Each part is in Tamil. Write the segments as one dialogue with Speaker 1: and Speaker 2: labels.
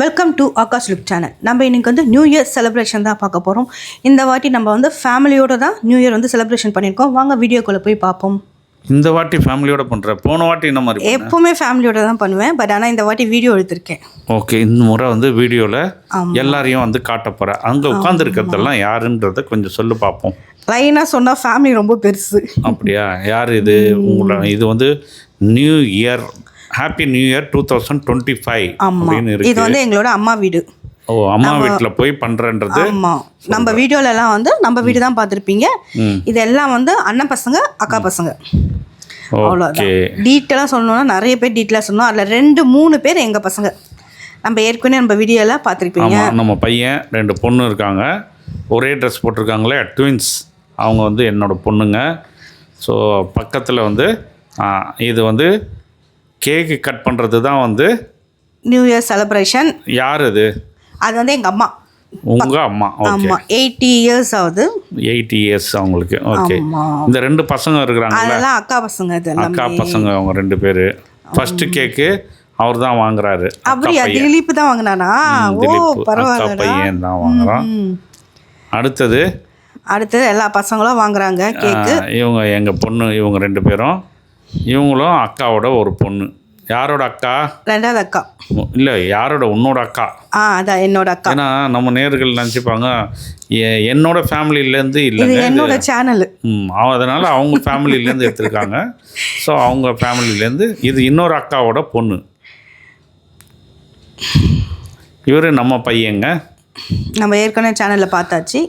Speaker 1: Welcome to Akash look channel நம்ம இன்னைக்கு வந்து நியூ இயர் செலிப்ரேஷன் தான் பார்க்க போகிறோம் இந்த வாட்டி நம்ம வந்து ஃபேமிலியோட தான் நியூ இயர் வந்து செலிப்ரேஷன் பண்ணியிருக்கோம். வாங்க வீடியோக்குள்ளே போய் பார்ப்போம்.
Speaker 2: இந்த வாட்டி ஃபேமிலியோட பண்ற போன வாட்டி என்ன மாதிரி?
Speaker 1: எப்போவுமே ஃபேமிலியோட தான் பண்ணுவேன். பட் ஆனால் இந்த வாட்டி வீடியோ எடுத்திருக்கேன்.
Speaker 2: ஓகே இந்த முறை வந்து வீடியோவில் எல்லாரையும் வந்து காட்ட போகிறேன் அங்கே உட்காந்துருக்கிறதெல்லாம் யாருன்றத கொஞ்சம் சொல்லு பார்ப்போம்.
Speaker 1: லைனாக சொன்னால் ஃபேமிலி ரொம்ப பெருசு.
Speaker 2: அப்படியா? யார் இது? உங்களை இது வந்து new year happy new year two thousand twenty five அப்படின்னு
Speaker 1: இது வந்து எங்களோட அம்மா வீடு.
Speaker 2: ஓ அம்மா வீட்டில் போய் பண்ணுறன்றது
Speaker 1: ஆமாம் நம்ம வீடியோலலாம் வந்து நம்ம வீடு தான் பார்த்துருப்பீங்க. இதெல்லாம் வந்து அண்ணன் பசங்க அக்கா பசங்க. அவ்வளோதான்
Speaker 2: ஓகே.
Speaker 1: டீட்டெயிலாக சொல்லணும்னா நிறைய பேர் டீட்டெயிலாக சொல்லணும். அதில் ரெண்டு மூணு பேர் எங்கள் பசங்க. நம்ம ஏற்கனவே நம்ம வீடியோவில் பார்த்துருப்பீங்க.
Speaker 2: நம்ம பையன் ரெண்டு பொண்ணு இருக்காங்க. ஒரே ட்ரெஸ் போட்டிருக்காங்களே ட்வின்ஸ் அவங்க வந்து என்னோட பொண்ணுங்க. ஸோ பக்கத்தில் வந்து இது வந்து கேக்கு கட் பண்ணுறது தான் வந்து
Speaker 1: நியூ இயர் செலிப்ரேஷன்
Speaker 2: யார் இது
Speaker 1: அது வந்து எங்கள் அம்மா.
Speaker 2: உங்கள் அம்மா.
Speaker 1: ஆமாம் எயிட்டி இயர்ஸ் ஆகுது.
Speaker 2: எயிட்டி இயர்ஸ் அவங்களுக்கு. ஓகே. இந்த ரெண்டு பசங்க இருக்கிறாங்கல்ல?
Speaker 1: அதெல்லாம் அக்கா பசங்க இது
Speaker 2: அக்கா பசங்க அவங்க ரெண்டு பேர். ஃபஸ்ட்டு கேக்கு அவர் தான் வாங்குறாரு.
Speaker 1: அப்படியா திலீப் தான் வாங்கினானா ஓ பரவாயில்லடா.
Speaker 2: பையன் தான் வாங்குறான். அடுத்தது?
Speaker 1: அடுத்தது எல்லா பசங்களும் வாங்குறாங்க கேக்கு
Speaker 2: இவங்க எங்கள் பொண்ணு இவங்க ரெண்டு பேரும். இவங்களும் அக்காவோட ஒரு பொண்ணு. யாரோட அக்கா?
Speaker 1: ரெண்டாவது அக்கா.
Speaker 2: இல்லை யாரோட? உன்னோட அக்கா.
Speaker 1: ஆ அதான் என்னோட அக்கா.
Speaker 2: ஏன்னா நம்ம நேர்கள் நினச்சிப்பாங்க என்னோட ஃபேமிலியிலேருந்து இல்லைங்க
Speaker 1: என்னோட சேனல்.
Speaker 2: ம் அதனால அவங்க ஃபேமிலியிலேருந்து எடுத்திருக்காங்க. ஸோ அவங்க ஃபேமிலியிலேருந்து இது இன்னொரு அக்காவோட பொண்ணு. இவர் நம்ம பையங்க.
Speaker 1: நம்ம ஏற்கனவே சேனலில் பார்த்தாச்சு.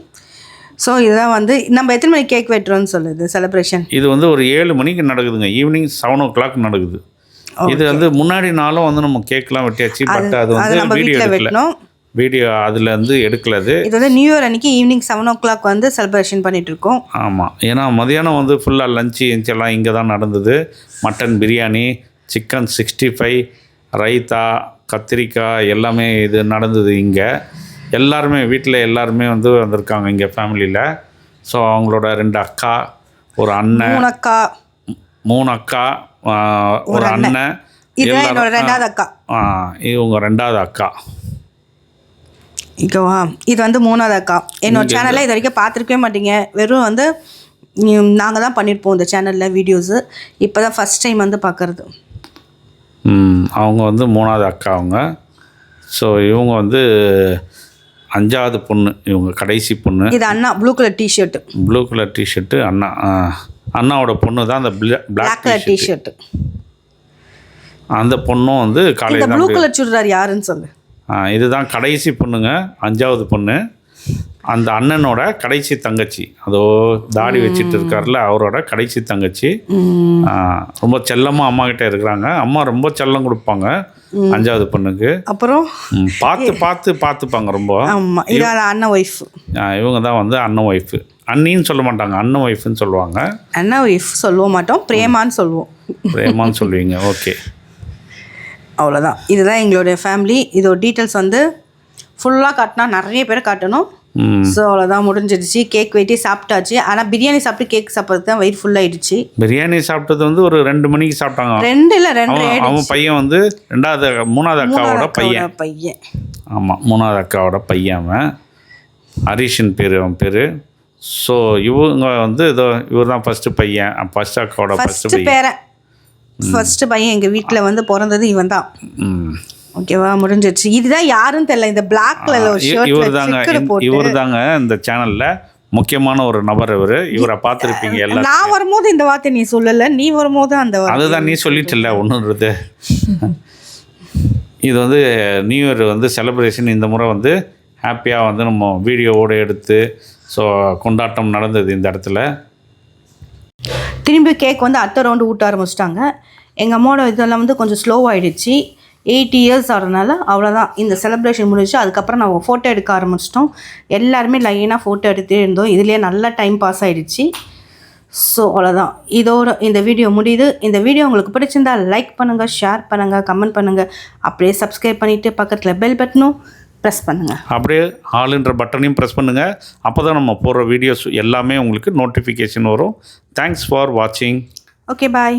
Speaker 1: ஸோ இதுதான் வந்து நம்ம எத்தனை மணிக்கு கேக் வெட்டுறோம்னு சொல்லுது செலிப்ரேஷன்
Speaker 2: இது வந்து ஒரு ஏழு மணிக்கு நடக்குதுங்க. ஈவினிங் செவன் ஓ கிளாக் நடக்குது. இது வந்து முன்னாடி நாளும் வந்து நம்ம கேக்லாம் வெட்டியாச்சு பட் அது வந்து வீடியோ எடுக்கல. வீடியோ அதில் வந்து எடுக்கலது.
Speaker 1: இது வந்து நியூ இயர் அன்னைக்கு ஈவினிங் செவன் ஓ கிளாக் வந்து செலிப்ரேஷன் பண்ணிட்டு இருக்கோம்
Speaker 2: ஆமாம் ஏன்னா மதியானம் வந்து ஃபுல்லாக லஞ்சு எல்லாம் இங்கே தான் நடந்தது. Mutton biryani chicken sixty five raita கத்திரிக்காய் எல்லாமே இது நடந்தது இங்கே. எல்லாருமே வீட்டில் எல்லாருமே வந்து வந்திருக்காங்க இங்கே ஃபேமிலியில் ஸோ அவங்களோட ரெண்டு அக்கா ஒரு அண்ணன்.
Speaker 1: அக்கா.
Speaker 2: மூணு அக்கா ஒரு அண்ணன்.
Speaker 1: ரெண்டாவது அக்கா.
Speaker 2: இவங்க ரெண்டாவது அக்கா.
Speaker 1: ஓகேவா இது வந்து மூணாவது அக்கா. என்னோட சேனலில் இது வரைக்கும் பார்த்துருக்கவே மாட்டீங்க. வெறும் வந்து நாங்கள் தான் பண்ணியிருப்போம் இந்த சேனலில் வீடியோஸு இப்போ தான் ஃபஸ்ட் டைம் வந்து பார்க்குறது.
Speaker 2: ம், அவங்க வந்து மூணாவது அக்கா அவங்க. ஸோ இவங்க வந்து அஞ்சாவது பொண்ணு. இவங்க கடைசி பொண்ணு.
Speaker 1: இது அண்ணா blue colour T shirt
Speaker 2: blue colour T shirt அண்ணா ஆ, அண்ணாவோட பொண்ணு தான் அந்த
Speaker 1: பிளாக் கலர் டிஷர்ட்டு
Speaker 2: அந்த பொண்ணும் வந்து காலையில்
Speaker 1: ப்ளூ கலர் சுடிதார் யாருன்னு சொல்லு.
Speaker 2: ஆ, இதுதான் கடைசி பொண்ணுங்க அஞ்சாவது பொண்ணு. அந்த அண்ணனோட கடைசி தங்கச்சி. அதோ தாடி வச்சுட்டு இருக்கார்ல அவரோட கடைசி தங்கச்சி. ரொம்ப செல்லமாக அம்மா கிட்ட இருக்கிறாங்க. அம்மா ரொம்ப செல்லம் கொடுப்பாங்க. அஞ்சாவது பொண்ணுக்கு.
Speaker 1: அப்புறம்
Speaker 2: பார்த்து பார்த்து பார்த்துப்பாங்க ரொம்ப.
Speaker 1: ஆமாம் இது அண்ணன் ஒய்ஃப்
Speaker 2: இவங்க தான் வந்து அண்ணன் ஒய்ஃபு அண்ணின்னு சொல்ல மாட்டாங்க அண்ணன் ஒய்ஃப்னு சொல்லுவாங்க.
Speaker 1: அண்ணன் ஒய்ஃப் சொல்லுவ மாட்டோம் பிரேமான்னு சொல்லுவோம்.
Speaker 2: பிரேமான்னு சொல்லுவீங்க ஓகே.
Speaker 1: அவ்வளோதான் இதுதான் எங்களுடைய ஃபேமிலி இதோட டீட்டெயில்ஸ் வந்து ஃபுல்லாக காட்டினா நிறைய பேரை காட்டணும். ஸோ அவ்வளோதான் முடிஞ்சிடுச்சு. கேக் வெட்டி சாப்பிட்டாச்சு. ஆனால் பிரியாணி சாப்பிட்டு கேக் சாப்பிட்றதுக்கு தான் வயிறு ஃபுல்லாகிடுச்சு
Speaker 2: பிரியாணி சாப்பிட்டது வந்து ஒரு ரெண்டு மணிக்கு சாப்பிட்டாங்க.
Speaker 1: ரெண்டு இல்லை ரெண்டு
Speaker 2: அவன் பையன் வந்து ரெண்டாவது மூணாவது அக்காவோட பையன்.
Speaker 1: பையன்.
Speaker 2: ஆமாம் மூணாவது அக்காவோட பையன் அவன். ஹரிஷன் பேர் அவன் பேர். ஸோ இவங்க வந்து இதோ இவர் தான் ஃபஸ்ட்டு பையன் ஃபஸ்ட் அக்காவோட ஃபஸ்ட்டு
Speaker 1: பேரன். ஃபஸ்ட்டு பையன் எங்கள் வீட்டில் வந்து பிறந்தது இவன் தான்
Speaker 2: ம்.
Speaker 1: ஓகேவா? முடிஞ்சிடுச்சு. இதுதான் யாருன்னு தெரியல. இந்த பிளாக் கலர்
Speaker 2: இவர் தாங்க இவர் தாங்க இந்த சேனலில் முக்கியமான ஒரு நபர் இவர். இவரை பார்த்துருப்பீங்க எல்லாம்
Speaker 1: நான் வரும்போது இந்த வார்த்தை நீ சொல்லல. நீ வரும்போது அந்த
Speaker 2: அதுதான் நீ சொல்லிட்டல ஒன்றுன்றது இது வந்து நியூ இயர் வந்து செலிப்ரேஷன் இந்த முறை வந்து ஹாப்பியாக வந்து நம்ம வீடியோவோடு எடுத்து ஸோ கொண்டாட்டம் நடந்தது இந்த இடத்துல.
Speaker 1: திரும்பி கேக் வந்து அடுத்த ரவுண்டு ஊட்ட ஆரம்பிச்சிட்டாங்க. எங்கள் அம்மாவோட இதெல்லாம் வந்து கொஞ்சம் ஸ்லோ எயிட்டி இயர்ஸ் ஆகிறதுனால அவ்வளோதான் இந்த செலிப்ரேஷன் முடிஞ்சு அதுக்கப்புறம் நம்ம ஃபோட்டோ எடுக்க ஆரம்பிச்சிட்டோம். எல்லாருமே லைனாக ஃபோட்டோ எடுத்தே இருந்தோம். இதுலேயே நல்லா டைம் பாஸ் ஆகிடுச்சு ஸோ அவ்வளோதான் இதோட இந்த வீடியோ முடியுது. இந்த வீடியோ உங்களுக்கு பிடிச்சிருந்தா லைக் பண்ணுங்கள் ஷேர் பண்ணுங்கள் கமெண்ட் பண்ணுங்கள் அப்படியே சப்ஸ்கிரைப் பண்ணிவிட்டு பக்கத்தில் பெல் பட்டனும் ப்ரெஸ் பண்ணுங்கள்
Speaker 2: அப்படியே ஆளுன்ற பட்டனையும் ப்ரெஸ் பண்ணுங்கள் அப்போ தான் நம்ம போடுற வீடியோஸ் எல்லாமே உங்களுக்கு நோட்டிஃபிகேஷன் வரும். தேங்க்ஸ் ஃபார் வாட்சிங்
Speaker 1: ஓகே பாய்